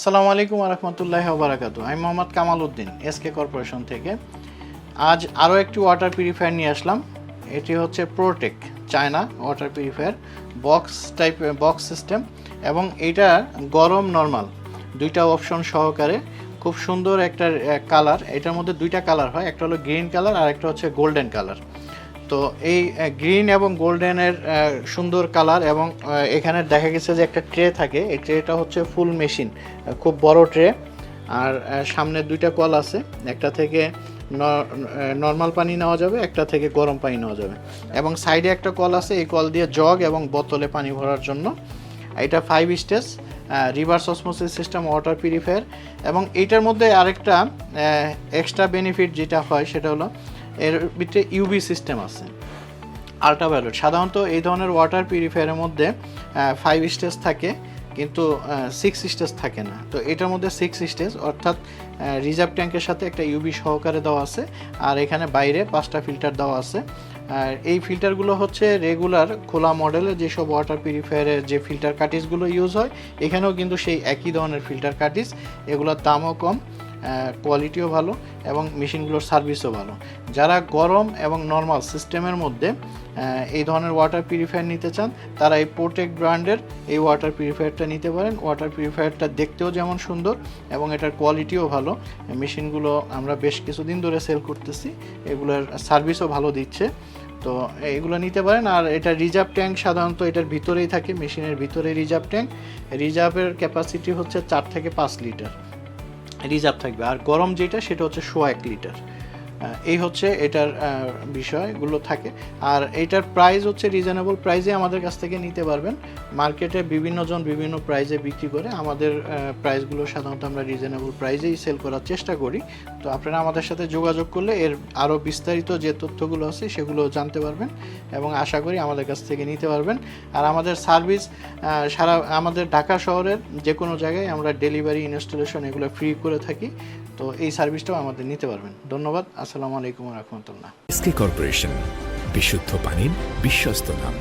আসসালামু আলাইকুম রহমতুল্লাহ বারাকাতু আমি মোহাম্মদ কামাল উদ্দিন এসকে কর্পোরেশন থেকে। আজ আরও একটি ওয়াটার পিউরিফায়ার নিয়ে আসলাম। এটি হচ্ছে Protek China water purifier box type box system এবং এটা গরম নর্মাল দুইটা অপশন সহকারে। খুব সুন্দর একটা কালার এটার মধ্যে দুইটা কালার হয়, একটা হলো গ্রিন কালার আর একটা হচ্ছে গোল্ডেন কালার তো এই গ্রিন এবং গোল্ডেনের সুন্দর কালার এবং এখানে দেখা গেছে যে একটা ট্রে থাকে। এই ট্রেটা হচ্ছে ফুল মেশিন খুব বড় ট্রে আর সামনে দুইটা কল আছে। একটা থেকে নর্মাল পানি নেওয়া যাবে, একটা থেকে গরম পানি নেওয়া যাবে। এবং সাইডে একটা কল আছে, এই কল দিয়ে জগ এবং বোতলে পানি ভরার জন্য। এটা five stage reverse osmosis system water purifier এবং এইটার মধ্যে আরেকটা এক্সট্রা বেনিফিট যেটা হয়, সেটা হলো এর ভিতরে ইউবি সিস্টেম আছে। আল্ট্রাভায়োলেট সাধারণত এই ধরনের ওয়াটার পিউরিফায়ারের মধ্যে ফাইভ স্টেজ থাকে, কিন্তু সিক্স স্টেজ থাকে না। তো এটার মধ্যে সিক্স স্টেজ অর্থাৎ রিজার্ভ ট্যাঙ্কের সাথে একটা ইউবি সহকারে দেওয়া আছে, আর এখানে বাইরে পাঁচটা ফিল্টার দেওয়া আছে। আর এই ফিল্টারগুলো হচ্ছে রেগুলার খোলা মডেলের যেসব ওয়াটার পিউরিফায়ারের যে ফিল্টার কাটিসগুলো ইউজ হয়, এখানেও কিন্তু সেই একই ধরনের ফিল্টার কাটিস এগুলোর দামও কম। কোয়ালিটিও ভালো এবং মেশিনগুলোর সার্ভিসও ভালো। যারা গরম এবং নর্মাল সিস্টেমের মধ্যে এই ধরনের ওয়াটার পিউরিফায়ার নিতে চান, তারা এই পোর্টেক ব্র্যান্ডের এই ওয়াটার পিউরিফায়ারটা নিতে পারেন। ওয়াটার পিউরিফায়ারটা দেখতেও যেমন সুন্দর এবং এটার কোয়ালিটিও ভালো। মেশিনগুলো আমরা বেশ কিছুদিন ধরে সেল করতেছি, এগুলোর সার্ভিসও ভালো দিচ্ছে। তো এগুলো নিতে পারেন। আর এটা রিজার্ভ ট্যাঙ্ক সাধারণত এটার ভিতরেই থাকে, মেশিনের ভিতরে রিজার্ভ ট্যাঙ্ক রিজার্ভের ক্যাপাসিটি হচ্ছে চার থেকে পাঁচ লিটার রিজার্ভ থাকবে। আর গরম যেটা সেটা হচ্ছে সোয়া এক লিটার। এই হচ্ছে এটার বিষয়গুলো থাকে। আর এটার প্রাইস হচ্ছে রিজনেবল প্রাইসে আমাদের কাছ থেকে নিতে পারবেন। মার্কেটে বিভিন্ন জন বিভিন্ন প্রাইসে বিক্রি করে আমাদের প্রাইসগুলো সাধারণত আমরা রিজনেবল প্রাইসেই সেল করার চেষ্টা করি। তো আপনারা আমাদের সাথে যোগাযোগ করলে এর আরও বিস্তারিত যে তথ্যগুলো আছে সেগুলো জানতে পারবেন এবং আশা করি আমাদের কাছ থেকে নিতে পারবেন। আর আমাদের সার্ভিস সারা আমাদের ঢাকা শহরের যে কোনো জায়গায় আমরা ডেলিভারি ইনস্টলেশন এগুলো ফ্রি করে থাকি। তো এই সার্ভিসটাও আমাদের নিতে পারবেন। ধন্যবাদ আসসালামু আলাইকুম রহমতুল্লাহ। এসকে কর্পোরেশন বিশুদ্ধ পানির বিশ্বস্ত নাম।